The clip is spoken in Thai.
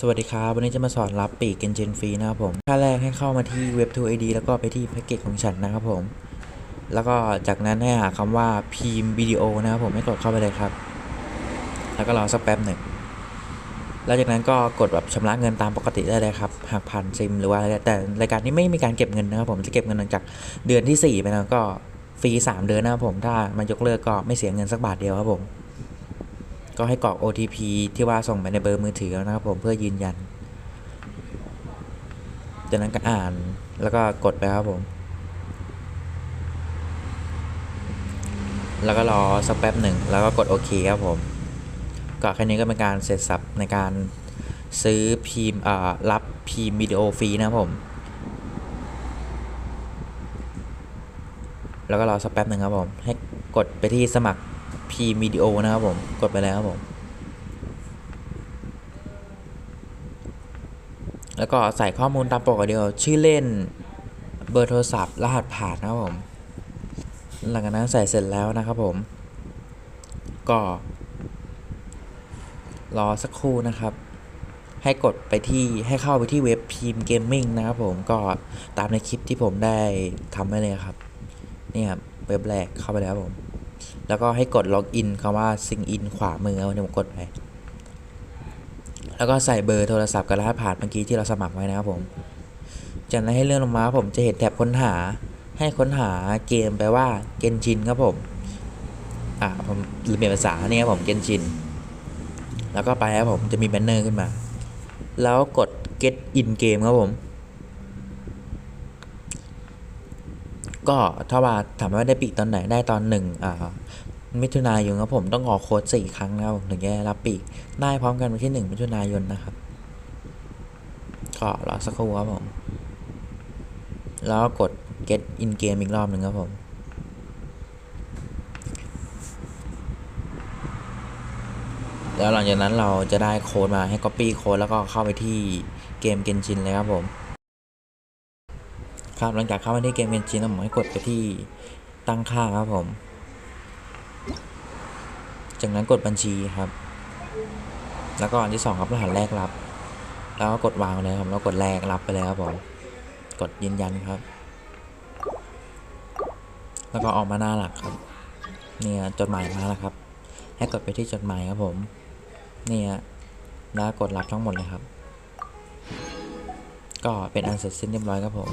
สวัสดีครับ วันนี้จะมาสอนรับปีกเกนจินฟรีนะครับผมขั้นแรกให้เข้ามาที่เว็บ 2 ID แล้วก็ไปที่แพ็กเกจของฉันนะครับผม แล้วก็จากนั้นให้หาคำว่าพิมพ์วิดีโอนะครับผมให้กดเข้าไปเลยครับ แล้วก็รอสักแป๊บหนึ่งแล้วจากนั้นก็กดแบบชำระเงินตามปกติได้เลยครับหากผ่านซิมหรือว่าอะไรแต่รายการนี้ไม่มีการเก็บเงินนะครับผมจะเก็บเงินหลังจากเดือนที่ 4 ไปแล้วก็ฟรี 3 เดือนนะครับผมถ้ามันยกเลิกก็ไม่เสียเงินสักบาทเดียวครับผม ก็ให้กรอก OTP ที่ว่าส่งไปในเบอร์มือถือแล้วนะครับผมเพื่อยืนยัน จากนั้นก็อ่านแล้วก็กดไปครับผม แล้วก็รอสักแป๊บหนึ่งแล้วก็กดโอเคครับผมก็แค่นี้ก็เป็นการเสร็จสับในการซื้อพิมพ์รับพิมพ์วิดีโอฟรีนะครับผม แล้วก็รอสักแป๊บหนึ่งครับผม ให้กดไปที่สมัคร พิมพ์วิดีโอนะครับผม กดไปแล้วครับผม แล้วก็ใส่ข้อมูลตามปกติเดียว ชื่อเล่น เบอร์โทรศัพท์ รหัสผ่านนะครับผม หลังจากนั้นใส่เสร็จแล้วนะครับผม ก็ รอสักครู่นะครับ ให้กดไปที่ ให้เข้าไปที่เว็บพีมเกมมิ่งนะครับผม ก็ตามในคลิปที่ผมได้ทำไว้เลยครับ นี่ครับ เว็บแรกเข้าไปแล้วครับผม แล้วก็ให้กดล็อกอินคำว่าซิงอินขวามือเดี๋ยวผมกดไป แล้วก็ใส่เบอร์โทรศัพท์กับรหัสผ่านเมื่อกี้ที่เราสมัครไว้นะครับผม จากนั้นให้เลื่อนลงมาผมจะเห็นแท็บค้นหา ให้ค้นหาเกมแปลว่าเกนชินครับผม อ่าผมลืมเปลี่ยนภาษาเนี่ยครับผมเกนชิน แล้วก็ไปครับผมจะมีแบนเนอร์ขึ้นมา แล้วกด get in game ครับผม ก็ถ้าว่าถามว่าได้ปีกตอนไหนได้ตอนหนึ่งอ่ามิถุนายนครับผมต้องออกโค้ดสี่ครั้งนะครับผมถึงจะรับปีกได้พร้อมกันวันที่หนึ่งมิถุนายนนะครับก็รอสักครู่ครับผมแล้วกด get in game อีกรอบหนึ่งครับผมแล้วหลังจากนั้นเราจะได้โค้ดมาให้ copy โค้ดแล้วก็เข้าไปที่เกมเกนชินเลยครับผม ครับหลังจากเข้ามาที่เกมเกนชินผมให้กดไปที่ตั้งค่าครับผม จากนั้นกดบัญชีครับ แล้วก็อันที่สองครับรหัสแรกรับ แล้วก็กดวางเลยครับแล้วกดแรกรับไปเลยครับผม กดยืนยันครับ แล้วก็ออกมาหน้าหลักครับ เนี่ยจดหมายมาแล้วครับ ให้กดไปที่จดหมายครับผม เนี่ยแล้วกดรับทั้งหมดเลยครับ ก็เป็นอันเสร็จสิ้นเรียบร้อยครับผม